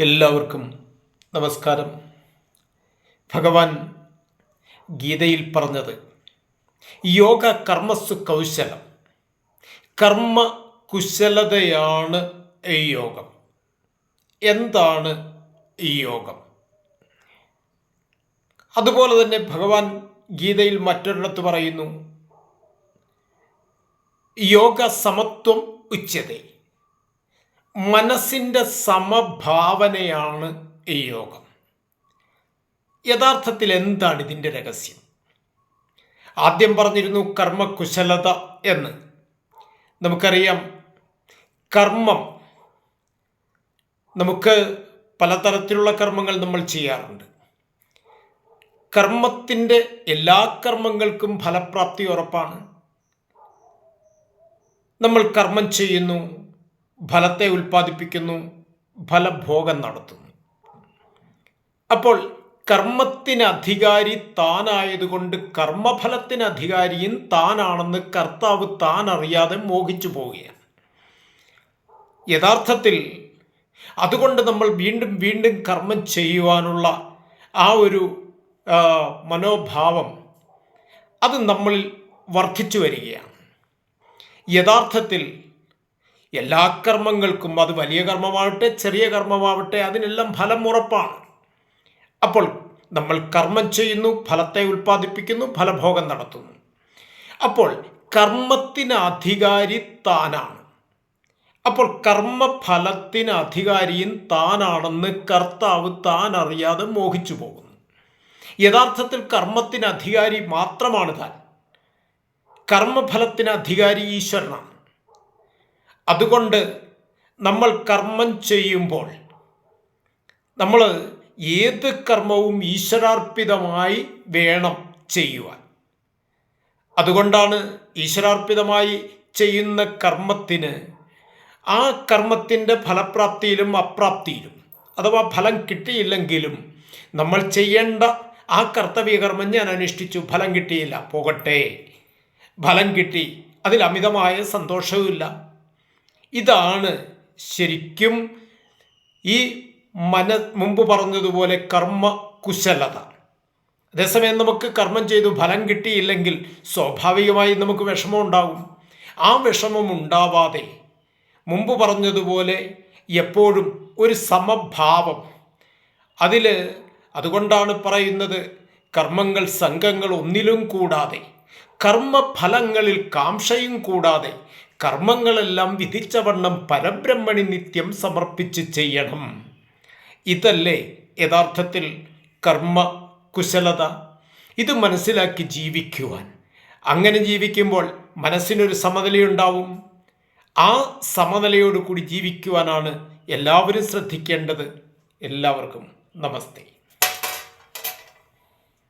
എല്ലാവർക്കും നമസ്കാരം. ഭഗവാൻ ഗീതയിൽ പറഞ്ഞത് യോഗ കർമ്മസു കൗശലം. കർമ്മ കുശലതയാണ് ഈ യോഗം. എന്താണ് ഈ യോഗം? അതുപോലെ തന്നെ ഭഗവാൻ ഗീതയിൽ മറ്റൊരിടത്ത് പറയുന്നു യോഗ സമത്വം ഉച്ചതേ. മനസ്സിന്റെ സമഭാവനയാണ് ഈ യോഗം. യഥാർത്ഥത്തിൽ എന്താണ് ഇതിന്റെ രഹസ്യം? ആദ്യം പറഞ്ഞിരുന്നു കർമ്മകുശലത എന്ന്. നമുക്കറിയാം കർമ്മം നമുക്ക് പലതരത്തിലുള്ള കർമ്മങ്ങൾ നമ്മൾ ചെയ്യാറുണ്ട്. കർമ്മത്തിന്റെ എല്ലാ കർമ്മങ്ങൾക്കും ഫലപ്രാപ്തി ഉറപ്പാണ്. നമ്മൾ കർമ്മം ചെയ്യുന്നു ഫലത്തെ ഉൽപ്പാദിപ്പിക്കുന്നു ഫലഭോഗം നടത്തുന്നു. അപ്പോൾ കർമ്മത്തിന് അധികാരി താനായതുകൊണ്ട് കർമ്മഫലത്തിന് അധികാരിയും താനാണെന്ന് കർത്താവ് താൻ അറിയാതെ മോഹിച്ചു പോവുകയാണ്. യഥാർത്ഥത്തിൽ അതുകൊണ്ട് നമ്മൾ വീണ്ടും വീണ്ടും കർമ്മം ചെയ്യുവാനുള്ള ആ ഒരു മനോഭാവം അത് നമ്മളിൽ വർദ്ധിച്ചു വരികയാണ്. യഥാർത്ഥത്തിൽ എല്ലാ കർമ്മങ്ങൾക്കും അത് വലിയ കർമ്മമാവട്ടെ ചെറിയ കർമ്മമാവട്ടെ അതിനെല്ലാം ഫലം ഉറപ്പാണ്. അപ്പോൾ നമ്മൾ കർമ്മം ചെയ്യുന്നു ഫലത്തെ ഉൽപ്പാദിപ്പിക്കുന്നു ഫലഭോഗം നടത്തുന്നു. അപ്പോൾ കർമ്മത്തിന് അധികാരി താനാണ്. അപ്പോൾ കർമ്മഫലത്തിന് അധികാരിയും താനാണെന്ന് കർത്താവ് താൻ അറിയാതെ മോഹിച്ചു പോകുന്നു. യഥാർത്ഥത്തിൽ കർമ്മത്തിന് അധികാരി മാത്രമാണ് താൻ. കർമ്മഫലത്തിന് അധികാരി ഈശ്വരനാണ്. അതുകൊണ്ട് നമ്മൾ കർമ്മം ചെയ്യുമ്പോൾ നമ്മൾ ഏത് കർമ്മവും ഈശ്വരാർപ്പിതമായി വേണം ചെയ്യുവാൻ. അതുകൊണ്ടാണ് ഈശ്വരാർപ്പിതമായി ചെയ്യുന്ന കർമ്മത്തിന് ആ കർമ്മത്തിന്റെ ഫലപ്രാപ്തിയിലും അപ്രാപ്തിയിലും അഥവാ ഫലം കിട്ടിയില്ലെങ്കിലും നമ്മൾ ചെയ്യേണ്ട ആ കർത്തവ്യകർമ്മം ഞാൻ അനുഷ്ഠിച്ചു ഫലം കിട്ടിയില്ല പോകട്ടെ. ഫലം കിട്ടി അതിൽ അമിതമായ സന്തോഷവുമില്ല. ഇതാണ് ശരിക്കും ഈ മന മുമ്പ് പറഞ്ഞതുപോലെ കർമ്മ കുശലത അതേസമയം നമുക്ക് കർമ്മം ചെയ്തു ഫലം കിട്ടിയില്ലെങ്കിൽ സ്വാഭാവികമായി നമുക്ക് വിഷമം ഉണ്ടാകും. ആ വിഷമം ഉണ്ടാവാതെ മുമ്പ് പറഞ്ഞതുപോലെ എപ്പോഴും ഒരു സമഭാവം. അതിൽ അതുകൊണ്ടാണ് പറയുന്നത് കർമ്മങ്ങൾ സംഘങ്ങൾ ഒന്നിലും കൂടാതെ കർമ്മഫലങ്ങളിൽ കാംക്ഷയും കൂടാതെ കർമ്മങ്ങളെല്ലാം വിധിച്ചവണ്ണം പരബ്രഹ്മണി നിത്യം സമർപ്പിച്ച് ചെയ്യണം. ഇതല്ലേ യഥാർത്ഥത്തിൽ കർമ്മ കുശലത? ഇത് മനസ്സിലാക്കി ജീവിക്കുവാൻ. അങ്ങനെ ജീവിക്കുമ്പോൾ മനസ്സിനൊരു സമനിലയുണ്ടാവും. ആ സമനിലയോടുകൂടി ജീവിക്കുവാനാണ് എല്ലാവരും ശ്രദ്ധിക്കേണ്ടത്. എല്ലാവർക്കും നമസ്തേ.